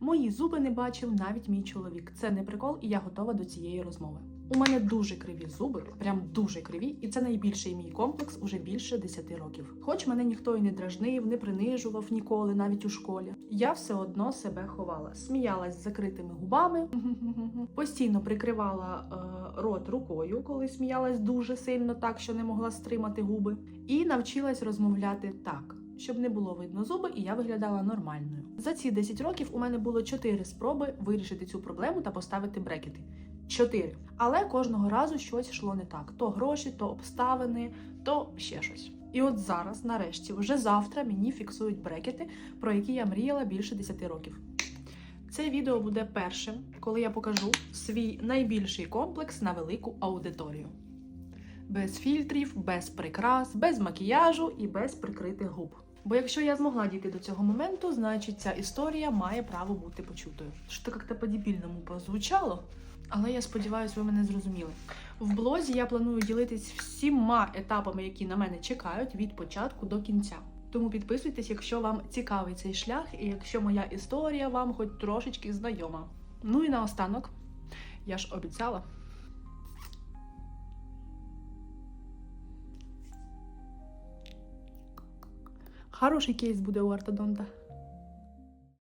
Мої зуби не бачив навіть мій чоловік. Це не прикол, і я готова до цієї розмови. У мене дуже криві зуби, прям дуже криві, і це найбільший мій комплекс уже більше 10 років. Хоч мене ніхто і не дражнив, не принижував ніколи, навіть у школі. Я все одно себе ховала, сміялась з закритими губами, постійно прикривала е, рот рукою, коли сміялась дуже сильно, так що не могла стримати губи, і навчилась розмовляти так. Щоб не було видно зуби, і я виглядала нормальною. За ці 10 років у мене було 4 спроби вирішити цю проблему та поставити брекети. Чотири. Але кожного разу щось йшло не так: то гроші, то обставини, то ще щось. І от зараз, нарешті, вже завтра мені фіксують брекети, про які я мріяла більше 10 років. Це відео буде першим, коли я покажу свій найбільший комплекс на велику аудиторію. Без фільтрів, без прикрас, без макіяжу і без прикритих губ. Бо якщо я змогла дійти до цього моменту, значить ця історія має право бути почутою. Що як-то по-дебільному прозвучало, але я сподіваюся, ви мене зрозуміли. В блозі я планую ділитись всіма етапами, які на мене чекають від початку до кінця. Тому підписуйтесь, якщо вам цікавий цей шлях, і якщо моя історія вам хоч трошечки знайома. Ну і наостанок, я ж обіцяла. Хороший кейс буде у ортодонта.